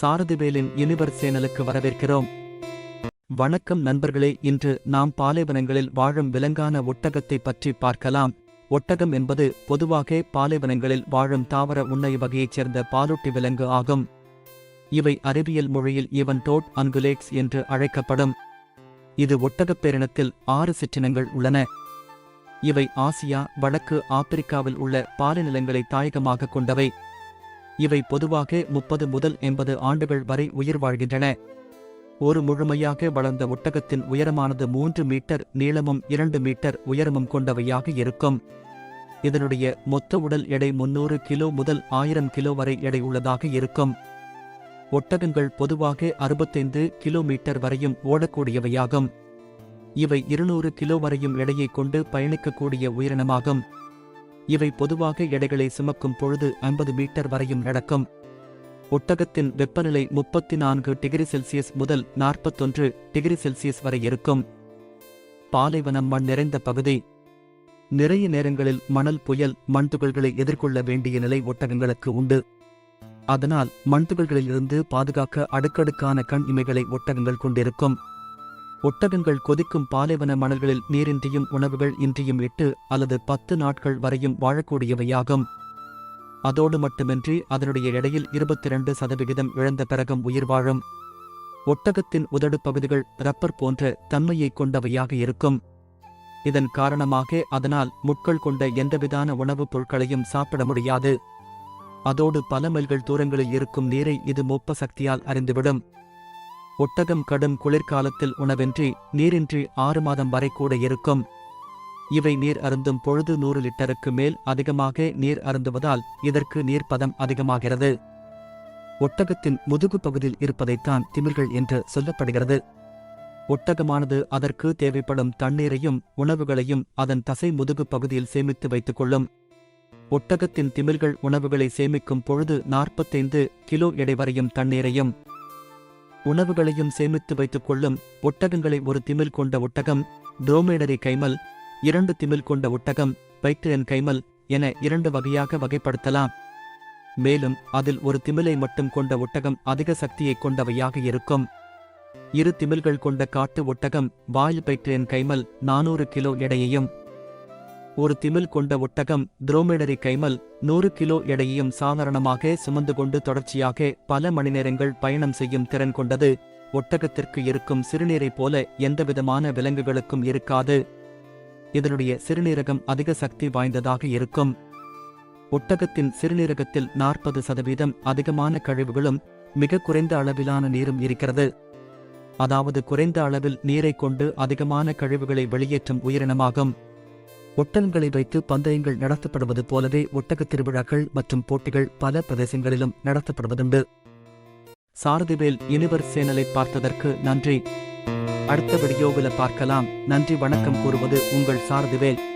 சாரதிவேலின் யூனிவர் சேனலுக்கு வரவேற்கிறோம். வணக்கம் நண்பர்களே இன்று நாம் பாலைவனங்களில் வாழும் விலங்கான ஒட்டகத்தை பற்றி பார்க்கலாம். ஒட்டகம் என்பது பொதுவாக பாலைவனங்களில் வாழும் தாவர உண்ணை வகையைச் சேர்ந்த பாலூட்டி விலங்கு ஆகும். இவை அறிவியல் மொழியில் இவன் டோட் அங்குலேக்ஸ் என்று அழைக்கப்படும். இது ஒட்டகப் பேரினத்தில் ஆறு சிற்றினங்கள் உள்ளன. இவை ஆசியா வடக்கு ஆப்பிரிக்காவில் உள்ள பாலைநிலங்களை தாயகமாக கொண்டவை. இவை பொதுவாக முப்பது முதல் எண்பது ஆண்டுகள் வரை உயிர் வாழ்கின்றன. ஒரு முழுமையாக வளர்ந்த ஒட்டகத்தின் உயரமானது மூன்று மீட்டர் நீளமும் இரண்டு மீட்டர் உயரமும் கொண்டவையாக இருக்கும். இதனுடைய மொத்த உடல் எடை முன்னூறு கிலோ முதல் ஆயிரம் கிலோ வரை எடை உள்ளதாக இருக்கும். ஒட்டகங்கள் பொதுவாக அறுபத்தைந்து கிலோமீட்டர் வரையும் ஓடக்கூடியவையாகும். இவை இருநூறு கிலோ வரையும் எடையை கொண்டு பயணிக்கக்கூடிய உயிரினமாகும். இவை பொதுவாக எடைகளை சுமக்கும் பொழுது ஐம்பது மீட்டர் வரையும் நடக்கும். ஒட்டகத்தின் வெப்பநிலை முப்பத்தி நான்கு டிகிரி செல்சியஸ் முதல் நாற்பத்தொன்று டிகிரி செல்சியஸ் வரை இருக்கும். பாலைவனம் மண் நிறைந்த பகுதி. நிறைய நேரங்களில் மணல் புயல் மண்துகள்களை எதிர்கொள்ள வேண்டிய நிலை ஒட்டகங்களுக்கு உண்டு. அதனால் மண்துகள்களிலிருந்து பாதுகாக்க அடுக்கடுக்கான கண் இமைகளை ஒட்டகங்கள் கொண்டிருக்கும். ஒட்டகங்கள் கொதிக்கும் பாலைவன மணல்களில் நீரின்றியும் உணவுகள் இன்றியும் எட்டு அல்லது பத்து நாட்கள் வரையும் வாழக்கூடியவையாகும். அதோடு மட்டுமின்றி அதனுடைய எடையில் இருபத்தி இரண்டு சதவிகிதம் இழந்த பிறகும் உயிர் வாழும். ஒட்டகத்தின் உதடு பகுதிகள் ரப்பர் போன்ற தன்மையை கொண்டவையாக இருக்கும். இதன் காரணமாக அதனால் முட்கள் கொண்ட எந்தவிதான உணவுப் பொருட்களையும் சாப்பிட முடியாது. அதோடு பல மைல்கள் தூரங்களில் இருக்கும் நீரை இது மொப்ப சக்தியால் அறிந்துவிடும் ஒட்டகம் கடும் குளிர்காலத்தில் உணவின்றி நீரின்றி ஆறு மாதம் வரை கூட இருக்கும். இவை நீர் அருந்தும் பொழுது நூறு லிட்டருக்கு மேல் அதிகமாக நீர் அருந்துவதால் இதற்கு நீர்ப்பதம் அதிகமாகிறது. ஒட்டகத்தின் முதுகு பகுதியில் இருப்பதைத்தான் திமிர்கள் என்று சொல்லப்படுகிறது. ஒட்டகமானது அதற்கு தேவைப்படும் தண்ணீரையும் உணவுகளையும் அதன் தசை முதுகு பகுதியில் சேமித்து வைத்துக் கொள்ளும் ஒட்டகத்தின் திமில்கள் உணவுகளை சேமிக்கும் பொழுது நாற்பத்தைந்து கிலோ எடை வரையும் தண்ணீரையும் உணவுகளையும் சேமித்து வைத்துக் கொள்ளும் ஒட்டகங்களை ஒரு திமில் கொண்ட ஒட்டகம் டோமேடரி கைமல் இரண்டு திமில் கொண்ட ஒட்டகம் பைத்திரன் கைமல் என இரண்டு வகையாக வகைப்படுத்தலாம். மேலும் அதில் ஒரு திமிலை மட்டும் கொண்ட ஒட்டகம் அதிக சக்தியை கொண்டவையாக இருக்கும். இரு திமில்கள் கொண்ட காட்டு ஒட்டகம் வாயில் பைத்திரன் கைமல் நானூறு கிலோ எடையையும் ஒரு திமில் கொண்ட ஒட்டகம் துரோமேடரி கைமல் நூறு கிலோ எடையையும் சாதாரணமாக சுமந்து கொண்டு தொடர்ச்சியாக பல மணி நேரங்கள் பயணம் செய்யும் திறன் கொண்டது. ஒட்டகத்திற்கு இருக்கும் சிறுநீரைப் போல எந்தவிதமான விலங்குகளுக்கும் இருக்காது. இதனுடைய சிறுநீரகம் அதிக சக்தி வாய்ந்ததாக இருக்கும். ஒட்டகத்தின் சிறுநீரகத்தில் நாற்பது சதவீதம் அதிகமான கழிவுகளும் மிக குறைந்த அளவிலான நீரும் இருக்கிறது. அதாவது குறைந்த அளவில் நீரைக் கொண்டு அதிகமான கழிவுகளை வெளியேற்றும் உயிரினமாகும். ஒட்டகங்களை வைத்து பந்தயங்கள் நடத்தப்படுவது போலவே ஒட்டகத் திருவிழாக்கள் மற்றும் போட்டிகள் பல பிரதேசங்களிலும் நடத்தப்படுவதுண்டு. சாரதிவேல் இனிவர் சேனலை பார்த்ததற்கு நன்றி. அடுத்த வீடியோவில் பார்க்கலாம். நன்றி வணக்கம் கூறுவது உங்கள் சாரதிவேல்.